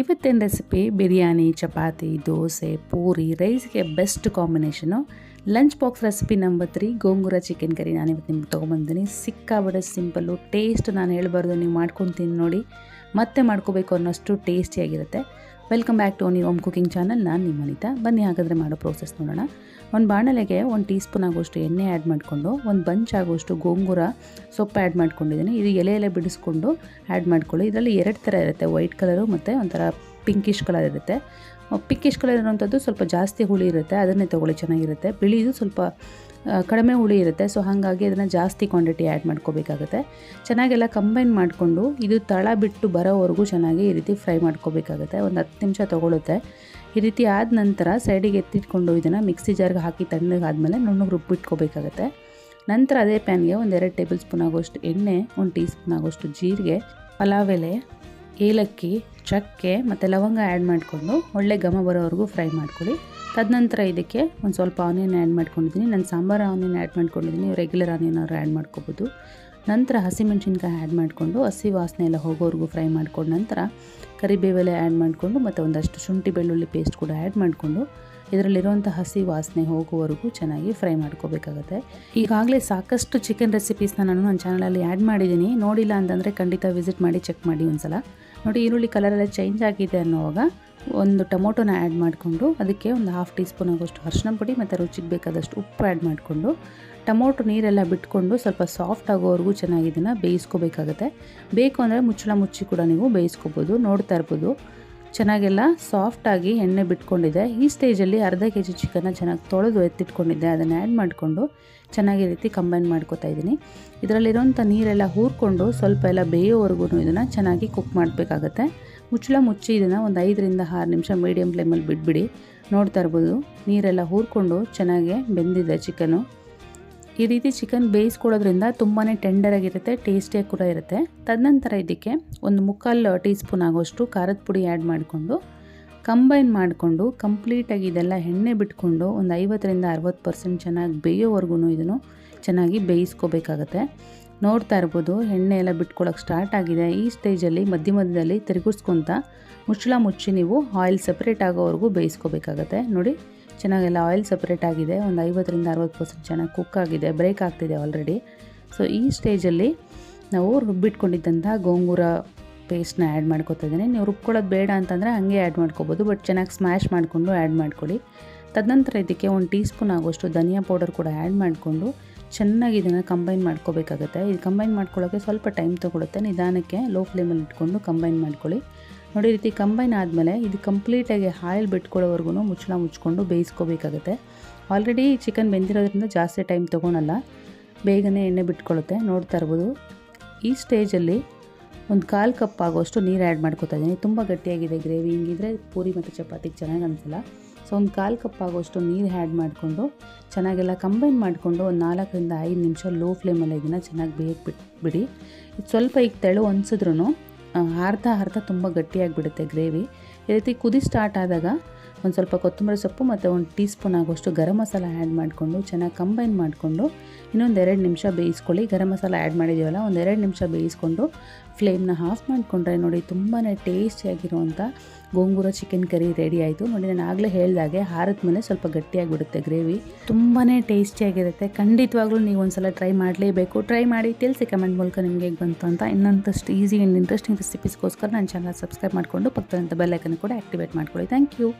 ಇವತ್ತಿನ recipe biryani, chapati, dosa, puri ರೈಸ್ಗೆ best combination lunch box recipe number three gongura chicken curry ನಾನು ಇವತ್ತು ನಿಮ್ಗೆ ತೊಗೊಂಬಂದಿನಿ. ಸಿಕ್ಕಾಬಿಡ ಸಿಂಪಲ್ಲು ಟೇಸ್ಟ್ ನಾನು ಹೇಳ್ಬಾರ್ದು, ನೀವು ಮಾಡ್ಕೊಂಡು ತಿಂದು ನೋಡಿ. ಮತ್ತೆ ಮಾಡ್ಕೋಬೇಕು ಅನ್ನೋಷ್ಟು ಟೇಸ್ಟಿಯಾಗಿರುತ್ತೆ ವೆಲ್ಕಮ್ ಬ್ಯಾಕ್ ಟು ಓನಿ ಓಮ್ ಕುಕಿಂಗ್ ಚಾನಲ್ ನಾನು ನಿಮ್ಮ ಅನಿತಾ. ಬನ್ನಿ, ಹಾಗಾದರೆ ಮಾಡೋ ಪ್ರೋಸೆಸ್ ನೋಡೋಣ. ಒಂದು ಬಾಣಲೆಗೆ ಒಂದು ಟೀ ಸ್ಪೂನ್ ಆಗೋಷ್ಟು ಎಣ್ಣೆ ಆ್ಯಡ್ ಮಾಡಿಕೊಂಡು, ಒಂದು ಬಂಚ್ ಆಗೋಷ್ಟು ಗೋಂಗೂರ ಸೊಪ್ಪು ಆ್ಯಡ್ ಮಾಡ್ಕೊಂಡಿದ್ದೀನಿ. ಇದು ಎಲೆ ಎಲೆ ಬಿಡಿಸ್ಕೊಂಡು ಆ್ಯಡ್ ಮಾಡ್ಕೊಳ್ಳಿ. ಇದರಲ್ಲಿ ಎರಡು ಥರ ಇರುತ್ತೆ. ವೈಟ್ ಕಲರು ಮತ್ತು ಒಂಥರ ಪಿಂಕಿಶ್ ಕಲರ್ ಇರುತ್ತೆ. ಪಿಂಕಿಶ್ ಕಲರ್ ಇರುವಂಥದ್ದು ಸ್ವಲ್ಪ ಜಾಸ್ತಿ ಹುಳಿ ಇರುತ್ತೆ, ಅದನ್ನೇ ತೊಗೊಳ್ಳಿ, ಚೆನ್ನಾಗಿರುತ್ತೆ. ಬಿಳಿದು ಸ್ವಲ್ಪ ಕಡಿಮೆ ಹುಳಿ ಇರುತ್ತೆ ಸೊ ಹಾಗಾಗಿ ಅದನ್ನು ಜಾಸ್ತಿ ಕ್ವಾಂಟಿಟಿ ಆ್ಯಡ್ ಮಾಡ್ಕೋಬೇಕಾಗುತ್ತೆ. ಚೆನ್ನಾಗೆಲ್ಲ ಕಂಬೈನ್ ಮಾಡಿಕೊಂಡು ಇದು ತಳ ಬಿಟ್ಟು ಬರೋವರೆಗೂ ಚೆನ್ನಾಗಿ ಈ ರೀತಿ ಫ್ರೈ ಮಾಡ್ಕೋಬೇಕಾಗುತ್ತೆ. ಒಂದು ಹತ್ತು ನಿಮಿಷ ತೊಗೊಳುತ್ತೆ. ಈ ರೀತಿ ಆದ ನಂತರ ಸೈಡಿಗೆ ಎತ್ತಿಟ್ಕೊಂಡು ಇದನ್ನು ಮಿಕ್ಸಿ ಜಾರ್ಗೆ ಹಾಕಿ ತಣ್ಣಗಾದ್ಮೇಲೆ ನುಣ್ಣಗೆ ರುಬ್ಬಿಟ್ಕೋಬೇಕಾಗುತ್ತೆ ನಂತರ ಅದೇ ಪ್ಯಾನ್ಗೆ ಒಂದು ಎರಡು ಟೇಬಲ್ ಸ್ಪೂನ್ ಆಗೋಷ್ಟು ಎಣ್ಣೆ, ಒಂದು ಟೀ ಸ್ಪೂನ್ ಆಗೋಷ್ಟು ಜೀರಿಗೆ, ಪಲಾವ್ ಎಲೆ, ಏಲಕ್ಕಿ ಚಕ್ಕೆ ಮತ್ತು ಲವಂಗ ಆ್ಯಡ್ ಮಾಡಿಕೊಂಡು ಒಳ್ಳೆ ಘಮ ಬರೋವರೆಗೂ ಫ್ರೈ ಮಾಡ್ಕೊಳ್ಳಿ. ತದನಂತರ ಇದಕ್ಕೆ ಒಂದು ಸ್ವಲ್ಪ ಆನಿಯನ್ ಆ್ಯಡ್ ಮಾಡ್ಕೊಂಡಿದ್ದೀನಿ. ನಾನು ಸಾಂಬಾರು ಆನಿಯನ್ ಆ್ಯಡ್ ಮಾಡ್ಕೊಂಡಿದ್ದೀನಿ. ರೆಗ್ಯುಲರ್ ಆನಿಯನ್ ಅವರು ಆ್ಯಡ್ ಮಾಡ್ಕೋಬೋದು. ನಂತರ ಹಸಿಮೆಣ್ಸಿನ್ಕಾಯಿ ಆ್ಯಡ್ ಮಾಡಿಕೊಂಡು ಹಸಿ ವಾಸನೆ ಎಲ್ಲ ಹೋಗೋವರೆಗೂ ಫ್ರೈ ಮಾಡ್ಕೊಂಡು ನಂತರ ಕರಿಬೇವೆಲೆ ಆ್ಯಡ್ ಮಾಡಿಕೊಂಡು ಮತ್ತು ಒಂದಷ್ಟು ಶುಂಠಿ ಬೆಳ್ಳುಳ್ಳಿ ಪೇಸ್ಟ್ ಕೂಡ ಆ್ಯಡ್ ಮಾಡಿಕೊಂಡು ಇದರಲ್ಲಿರುವಂಥ ಹಸಿ ವಾಸನೆ ಹೋಗುವವರೆಗೂ ಚೆನ್ನಾಗಿ ಫ್ರೈ ಮಾಡ್ಕೋಬೇಕಾಗುತ್ತೆ. ಈಗಾಗಲೇ ಸಾಕಷ್ಟು ಚಿಕನ್ ರೆಸಿಪೀಸ್ನ ನಾನು ನನ್ನ ಚಾನಲಲ್ಲಿ ಆ್ಯಡ್ ಮಾಡಿದ್ದೀನಿ. ನೋಡಿಲ್ಲ ಅಂತಂದರೆ ಖಂಡಿತ ವಿಸಿಟ್ ಮಾಡಿ ಚೆಕ್ ಮಾಡಿ ಒಂದ್ಸಲ. ನೋಡಿ, ಈರುಳ್ಳಿ ಕಲರೆಲ್ಲ ಚೇಂಜ್ ಆಗಿದೆ ಅನ್ನೋವಾಗ ಒಂದು ಟೊಮೊಟೊನ ಆ್ಯಡ್ ಮಾಡಿಕೊಂಡು ಅದಕ್ಕೆ ಒಂದು ಹಾಫ್ ಟೀ ಸ್ಪೂನ್ ಆಗೋಷ್ಟು ಅರಿಶಿನ ಪುಡಿ ಮತ್ತು ರುಚಿಗೆ ಬೇಕಾದಷ್ಟು ಉಪ್ಪು ಆ್ಯಡ್ ಮಾಡಿಕೊಂಡು ಟೊಮೊಟೊ ನೀರೆಲ್ಲ ಬಿಟ್ಕೊಂಡು ಸ್ವಲ್ಪ ಸಾಫ್ಟ್ ಆಗೋವರೆಗೂ ಚೆನ್ನಾಗಿ ಇದನ್ನು ಬೇಯಿಸ್ಕೋಬೇಕಾಗತ್ತೆ. ಬೇಕು ಅಂದರೆ ಮುಚ್ಚಳ ಮುಚ್ಚಿ ಕೂಡ ನೀವು ಬೇಯಿಸ್ಕೋಬೋದು, ನೋಡ್ತಾ ಇರ್ಬೋದು. ಚೆನ್ನಾಗೆಲ್ಲ ಸಾಫ್ಟಾಗಿ ಎಣ್ಣೆ ಬಿಟ್ಕೊಂಡಿದೆ. ಈ ಸ್ಟೇಜಲ್ಲಿ ಅರ್ಧ ಕೆ ಜಿ ಚಿಕನ್ನ ಚೆನ್ನಾಗಿ ತೊಳೆದು ಎತ್ತಿಟ್ಕೊಂಡಿದ್ದೆ. ಅದನ್ನು ಆ್ಯಡ್ ಮಾಡಿಕೊಂಡು ಚೆನ್ನಾಗಿ ರೀತಿ ಕಂಬೈನ್ ಮಾಡ್ಕೊತಾ ಇದ್ದೀನಿ. ಇದರಲ್ಲಿರೋಂಥ ನೀರೆಲ್ಲ ಹೂರ್ಕೊಂಡು ಸ್ವಲ್ಪ ಎಲ್ಲ ಬೇಯೋವರೆಗೂ ಇದನ್ನು ಚೆನ್ನಾಗಿ ಕುಕ್ ಮಾಡಬೇಕಾಗತ್ತೆ. ಮುಚ್ಚಳ ಮುಚ್ಚಿ ಇದನ್ನು ಒಂದು ಐದರಿಂದ ಆರು ನಿಮಿಷ ಮೀಡಿಯಮ್ ಫ್ಲೇಮಲ್ಲಿ ಬಿಟ್ಬಿಡಿ. ನೋಡ್ತಾ ಇರ್ಬೋದು, ನೀರೆಲ್ಲ ಹೂರ್ಕೊಂಡು ಚೆನ್ನಾಗೆ ಬೆಂದಿದೆ ಚಿಕನು ಈ ರೀತಿ ಚಿಕನ್ ಬೇಯಿಸ್ಕೊಳ್ಳೋದ್ರಿಂದ ತುಂಬಾ ಟೆಂಡರಾಗಿರುತ್ತೆ ಟೇಸ್ಟಿಯಾಗಿ ಕೂಡ ಇರುತ್ತೆ. ತದನಂತರ ಇದಕ್ಕೆ ಒಂದು ಮುಕ್ಕಾಲು ಟೀ ಸ್ಪೂನ್ ಆಗೋಷ್ಟು ಖಾರದ ಪುಡಿ ಆ್ಯಡ್ ಮಾಡಿಕೊಂಡು ಕಂಬೈನ್ ಮಾಡಿಕೊಂಡು ಕಂಪ್ಲೀಟಾಗಿ ಇದೆಲ್ಲ ಎಣ್ಣೆ ಬಿಟ್ಕೊಂಡು ಒಂದು ಐವತ್ತರಿಂದ ಅರವತ್ತು ಪರ್ಸೆಂಟ್ ಚೆನ್ನಾಗಿ ಬೇಯೋವರೆಗೂ ಇದನ್ನು ಚೆನ್ನಾಗಿ ಬೇಯಿಸ್ಕೋಬೇಕಾಗತ್ತೆ. ನೋಡ್ತಾ ಇರ್ಬೋದು, ಎಣ್ಣೆ ಎಲ್ಲ ಬಿಟ್ಕೊಳ್ಳೋಕೆ ಸ್ಟಾರ್ಟ್ ಆಗಿದೆ. ಈ ಸ್ಟೇಜಲ್ಲಿ ಮಧ್ಯ ಮಧ್ಯದಲ್ಲಿ ತಿರುಗಿಸ್ಕೊತ ಮುಚ್ಚಳ ಮುಚ್ಚಿ ನೀವು ಆಯಿಲ್ ಸಪ್ರೇಟ್ ಆಗೋವರೆಗೂ ಬೇಯಿಸ್ಕೋಬೇಕಾಗತ್ತೆ. ನೋಡಿ ಚೆನ್ನಾಗೆಲ್ಲ ಆಯಿಲ್ ಸಪ್ರೇಟ್ ಆಗಿದೆ. ಒಂದು ಐವತ್ತರಿಂದ ಅರವತ್ತು ಪರ್ಸೆಂಟ್ ಚೆನ್ನಾಗಿ ಕುಕ್ ಆಗಿದೆ. ಬ್ರೇಕ್ ಆಗ್ತಿದೆ ಆಲ್ರೆಡಿ ಸೊ ಈ ಸ್ಟೇಜಲ್ಲಿ ನಾವು ರುಬ್ಬಿಟ್ಕೊಂಡಿದ್ದಂಥ ಗೋಂಗೂರ ಪೇಸ್ಟ್ನ ಆ್ಯಡ್ ಮಾಡ್ಕೊತಾ ಇದ್ದೀನಿ. ನೀವು ರುಬ್ಕೊಳ್ಳೋದು ಬೇಡ ಅಂತಂದರೆ ಹಾಗೆ ಆ್ಯಡ್ ಮಾಡ್ಕೋಬೋದು ಬಟ್ ಚೆನ್ನಾಗಿ ಸ್ಮ್ಯಾಶ್ ಮಾಡಿಕೊಂಡು ಆ್ಯಡ್ ಮಾಡ್ಕೊಳ್ಳಿ. ತದನಂತರ ಇದಕ್ಕೆ ಒಂದು ಟೀ ಸ್ಪೂನ್ ಆಗುವಷ್ಟು ಧನಿಯಾ ಪೌಡರ್ ಕೂಡ ಆ್ಯಡ್ ಮಾಡಿಕೊಂಡು ಚೆನ್ನಾಗಿ ಇದನ್ನು ಕಂಬೈನ್ ಮಾಡ್ಕೋಬೇಕಾಗುತ್ತೆ. ಇದು ಕಂಬೈನ್ ಮಾಡ್ಕೊಳ್ಳೋಕ್ಕೆ ಸ್ವಲ್ಪ ಟೈಮ್ ತೊಗೊಳುತ್ತೆ. ನಿಧಾನಕ್ಕೆ ಲೋ ಫ್ಲೇಮಲ್ಲಿ ಇಟ್ಕೊಂಡು ಕಂಬೈನ್ ಮಾಡ್ಕೊಳ್ಳಿ. ನೋಡಿ ರೀತಿ ಕಂಬೈನ್ ಆದಮೇಲೆ ಇದು ಕಂಪ್ಲೀಟಾಗಿ ಆಯಿಲ್ ಬಿಟ್ಕೊಳ್ಳೋವರೆಗೂ ಮುಚ್ಚಳ ಮುಚ್ಕೊಂಡು ಬೇಯಿಸ್ಕೋಬೇಕಾಗುತ್ತೆ. ಆಲ್ರೆಡಿ ಚಿಕನ್ ಬೆಂದಿರೋದ್ರಿಂದ ಜಾಸ್ತಿ ಟೈಮ್ ತೊಗೊಳಲ್ಲ. ಬೇಗನೆ ಎಣ್ಣೆ ಬಿಟ್ಕೊಳ್ಳುತ್ತೆ. ನೋಡ್ತಾ ಇರ್ಬೋದು. ಈ ಸ್ಟೇಜಲ್ಲಿ ಒಂದು ಕಾಲು ಕಪ್ ಆಗೋಷ್ಟು ನೀರು ಆ್ಯಡ್ ಮಾಡ್ಕೊತಾ ಇದ್ದೀನಿ. ತುಂಬ ಗಟ್ಟಿಯಾಗಿದೆ ಗ್ರೇವಿ ಹಿಂಗಿದ್ರೆ ಪೂರಿ ಮತ್ತು ಚಪಾತಿಗೆ ಚೆನ್ನಾಗಿ ಅನಿಸಲ್ಲ. ಸೊ ಒಂದು ಕಾಲು ಕಪ್ ಆಗೋಷ್ಟು ನೀರು ಆ್ಯಡ್ ಮಾಡಿಕೊಂಡು ಚೆನ್ನಾಗೆಲ್ಲ ಕಂಬೈನ್ ಮಾಡಿಕೊಂಡು ಒಂದು ನಾಲ್ಕರಿಂದ ಐದು ನಿಮಿಷ ಲೋ ಫ್ಲೇಮಲ್ಲಿ ಇದನ್ನು ಚೆನ್ನಾಗಿ ಬೇಯಕ್ಕೆ ಬಿಟ್ಟು ಇದು ಸ್ವಲ್ಪ ಈಗ ತೆಳು ಅನ್ಸಿದ್ರೂ ಅರ್ಧ ಅರ್ಧ ತುಂಬ ಗಟ್ಟಿಯಾಗಿಬಿಡುತ್ತೆ ಗ್ರೇವಿ. ಈ ರೀತಿ ಕುದಿ ಸ್ಟಾರ್ಟ್ ಆದಾಗ ಒಂದು ಸ್ವಲ್ಪ ಕೊತ್ತಂಬರಿ ಸೊಪ್ಪು ಮತ್ತು ಒಂದು ಟೀ ಸ್ಪೂನ್ ಆಗೋಷ್ಟು ಗರಂ ಮಸಾಲ ಆ್ಯಡ್ ಮಾಡಿಕೊಂಡು, ಚೆನ್ನಾಗಿ ಕಂಬೈನ್ ಮಾಡಿಕೊಂಡು ಇನ್ನೊಂದು ಎರಡು ನಿಮಿಷ ಬೇಯಿಸ್ಕೊಳ್ಳಿ. ಗರಂ ಮಸಾಲ ಆ್ಯಡ್ ಮಾಡಿದ್ದೀವಲ್ಲ ಒಂದು ಎರಡು ನಿಮಿಷ ಬೇಯಿಸ್ಕೊಂಡು ಫ್ಲೇಮ್ನ ಆಫ್ ಮಾಡಿಕೊಂಡ್ರೆ ನೋಡಿ ತುಂಬಾ ಟೇಸ್ಟಿಯಾಗಿರುವಂಥ ಗೋಂಗೂರ ಚಿಕನ್ ಕರಿ ರೆಡಿ ಆಯಿತು. ನೋಡಿ ನಾನು ಆಗಲೇ ಹೇಳಿದಾಗೆ ಹಾರದ ಮೇಲೆ ಸ್ವಲ್ಪ ಗಟ್ಟಿಯಾಗಿಬಿಡುತ್ತೆ ಗ್ರೇವಿ ತುಂಬಾ ಟೇಸ್ಟಿಯಾಗಿರುತ್ತೆ ಖಂಡಿತವಾಗ್ಲೂ ನೀವು ಒಂದ್ಸಲ ಟ್ರೈ ಮಾಡಲೇಬೇಕು. ಟ್ರೈ ಮಾಡಿ ತಿಳಿಸಿ ಕಮೆಂಟ್ ಮೂಲಕ ನಿಮಗೆ ಬಂತು ಅಂತ. ಇನ್ನೊಂದಷ್ಟು ಈಸಿ ಆ್ಯಂಡ್ ಇಂಟ್ರೆಸ್ಟಿಂಗ್ ರೆಸಿಪೀಸ್ಗೋಸ್ಕರ ನನ್ನ ಚಾನಲ್ ಸಬ್ಸ್ಕ್ರೈಬ್ ಮಾಡಿಕೊಂಡು ಪಕ್ಕದಂಥ ಬೆಲ್ಲೈಕನ್ ಕೂಡ ಆ್ಯಕ್ಟಿವೇಟ್ ಮಾಡ್ಕೊಳ್ಳಿ. Thank you